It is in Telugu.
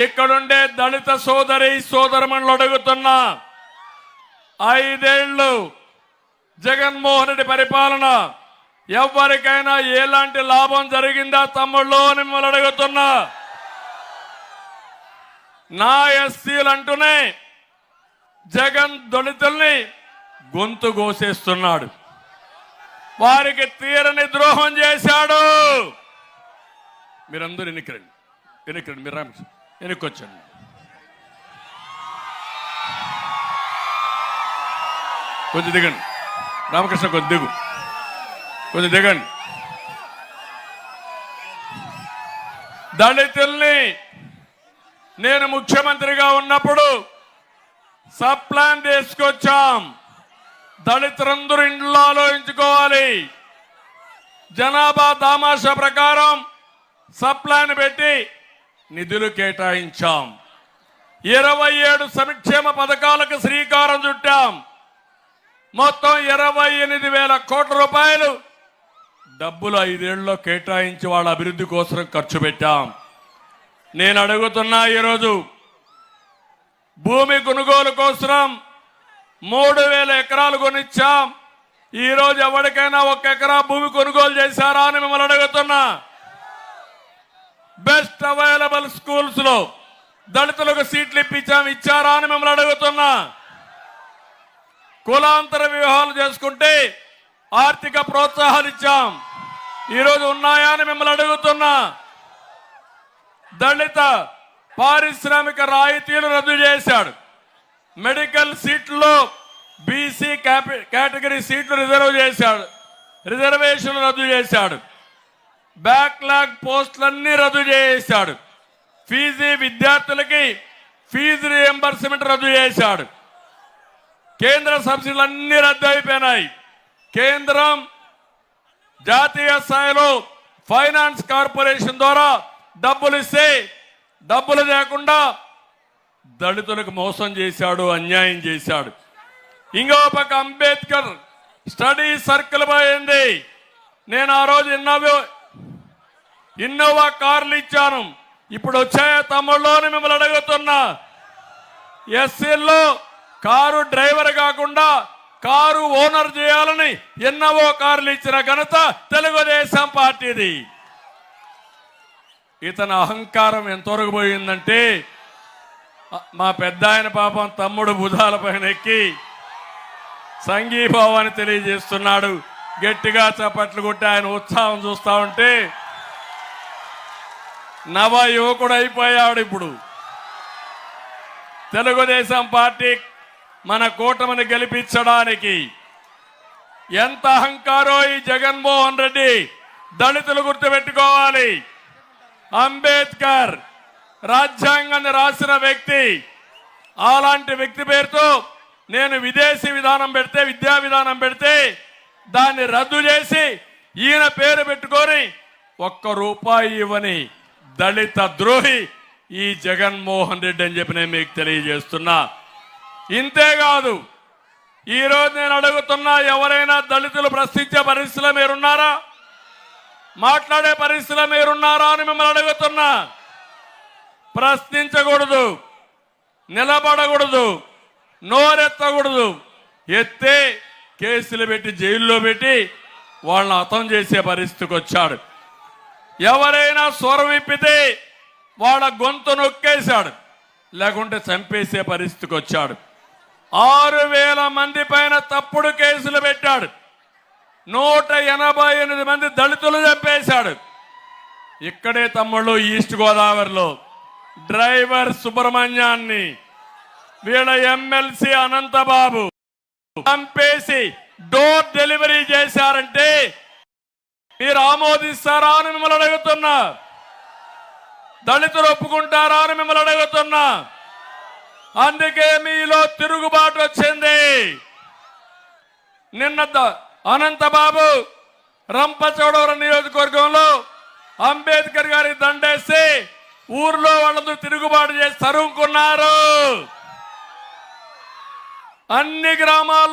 ఇక్కడుండే దళిత సోదరి సోదరమణులు అడుగుతున్నా ఐదేళ్ళు జగన్మోహన్ రెడ్డి పరిపాలన ఎవరికైనా ఎలాంటి లాభం జరిగిందా తమ్ముళ్ళు అని మిమ్మల్ని అడుగుతున్నా నా ఎస్సీలు అంటూనే జగన్ దళితుల్ని గొంతు కోసేస్తున్నాడు. వారికి తీరని ద్రోహం చేశాడు. మీరందరూ ఎన్నికరండి. ఎన్నికరండి. మీరు రామకృష్ణ. వెనక్కొచ్చండి కొంచెం దిగండి. రామకృష్ణ కొంచెం దిగు. కొంచెం దిగండి. దళితుల్ని నేను ముఖ్యమంత్రిగా ఉన్నప్పుడు సబ్ ప్లాన్ తీసుకొచ్చాం. దళితులందరూ ఇంట్లో ఆలోచించుకోవాలి. జనాభా దామాషా ప్రకారం సబ్ ప్లాన్ పెట్టి నిధులు కేటాయించాం. ఇరవై ఏడు సంక్షేమ పథకాలకు శ్రీకారం చుట్టాం. మొత్తం ఇరవై ఎనిమిది వేల కోట్ల రూపాయలు డబ్బులు ఐదేళ్ళలో కేటాయించి వాళ్ళ అభివృద్ధి కోసం ఖర్చు పెట్టాం. నేను అడుగుతున్నా ఈరోజు భూమి కొనుగోలు కోసం మూడు వేల ఎకరాలు కొనిచ్చాం. ఈరోజు ఎవరికైనా ఒక ఎకరా భూమి కొనుగోలు చేశారా అని మిమ్మల్ని అడుగుతున్నా. బెస్ట్ అవైలబుల్ స్కూల్స్లో దళితులకు సీట్లు ఇప్పించాం ఇచ్చారా అని మిమ్మల్ని అడుగుతున్నా. కులాంతర వివాహాలు చేసుకుంటే ఆర్థిక ప్రోత్సాహాలు ఇచ్చాం. ఈరోజు ఉన్నాయా అని మిమ్మల్ని అడుగుతున్నా. దళిత పారిశ్రామిక రాయితీలు రద్దు చేశాడు. మెడికల్ సీట్లలో బీసీ కేటగిరీ సీట్లు రిజర్వ్ చేశాడు. రిజర్వేషన్లు రద్దు చేశాడు. బ్యాక్లాగ్ పోస్టులన్నీ రద్దు చేశాడు. ఫీజు విద్యార్థులకి ఫీజు రియంబర్స్మెంట్ రద్దు చేశాడు. కేంద్ర సబ్సిడీలు అన్ని రద్దు అయిపోయినాయి. కేంద్రం జాతీయ స్థాయిలో ఫైనాన్స్ కార్పొరేషన్ ద్వారా డబ్బులు ఇస్తే డబ్బులు లేకుండా దళితులకు మోసం చేశాడు అన్యాయం చేశాడు. ఇంకో పక్క అంబేద్కర్ స్టడీ సర్కిల్ పోయింది. నేను ఆ రోజు ఎన్నో ఇన్నోవా కార్లు ఇచ్చాను. ఇప్పుడు వచ్చాయా తమ్ముళ్ళు మిమ్మల్ని అడుగుతున్నా. ఎస్సీల్లో కారు డ్రైవర్ కాకుండా కారు ఓనర్ చేయాలని ఎన్నవో కార్లు ఇచ్చిన ఘనత తెలుగుదేశం పార్టీది. ఇతని అహంకారం ఎంతవరకు పోయిందంటే మా పెద్ద ఆయన పాపం తమ్ముడు భుజాల పైన ఎక్కి సంఘీభావాన్ని తెలియజేస్తున్నాడు. గట్టిగా చప్పట్లు కొట్టి ఆయన ఉత్సాహం చూస్తా ఉంటే నవ యువకుడు అయిపోయాడు ఇప్పుడు. తెలుగుదేశం పార్టీ మన కూటమిని గెలిపించడానికి ఎంత అహంకారో ఈ జగన్మోహన్ రెడ్డి దళితులు గుర్తుపెట్టుకోవాలి. అంబేద్కర్ రాజ్యాంగాన్ని రాసిన వ్యక్తి. అలాంటి వ్యక్తి పేరుతో నేను విదేశీ విధానం పెడితే విద్యా విధానం పెడితే దాన్ని రద్దు చేసి ఈయన పేరు పెట్టుకొని ఒక్క రూపాయి ఇవ్వని దళిత ద్రోహి ఈ జగన్మోహన్ రెడ్డి అని చెప్పి నేను మీకు తెలియజేస్తున్నా. ఇంతేకాదు ఈరోజు నేను అడుగుతున్నా ఎవరైనా దళితులు ప్రశ్నించే పరిస్థితిలో మీరున్నారా? మాట్లాడే పరిస్థితిలో మీరున్నారా అని మిమ్మల్ని అడుగుతున్నా. ప్రశ్నించకూడదు నిలబడకూడదు నోరెత్తకూడదు. ఎత్తే కేసులు పెట్టి జైల్లో పెట్టి వాళ్ళని హతం చేసే పరిస్థితికి వచ్చాడు. ఎవరైనా స్వరం విప్పితే వాళ్ళ గొంతు నొక్కేశాడు. లేకుంటే చంపేసే పరిస్థితికి వచ్చాడు. ఆరు వేల మంది పైన తప్పుడు కేసులు పెట్టాడు. నూట ఎనభై ఎనిమిది మంది దళితులు చంపేశాడు. ఇక్కడే తమ్ముళ్ళు ఈస్ట్ గోదావరిలో డ్రైవర్ సుబ్రహ్మణ్యాన్ని వీళ్ళ ఎమ్మెల్సీ అనంతబాబు చంపేసి డోర్ డెలివరీ చేశారంటే మీరు ఆమోదిస్తారా అని మిమ్మల్ని అడుగుతున్నా. దళితులు ఒప్పుకుంటారా అని మిమ్మల్ని అడుగుతున్నా. అందుకే మీలో తిరుగుబాటు వచ్చింది. నిన్న అనంత అనంతబాబు రంపచోడవరం నియోజకవర్గంలో అంబేద్కర్ గారి దండేసి ఊర్లో వాళ్ళందరూ తిరుగుబాటు చేసి తరుముకున్నారు. అన్ని గ్రామాల్లో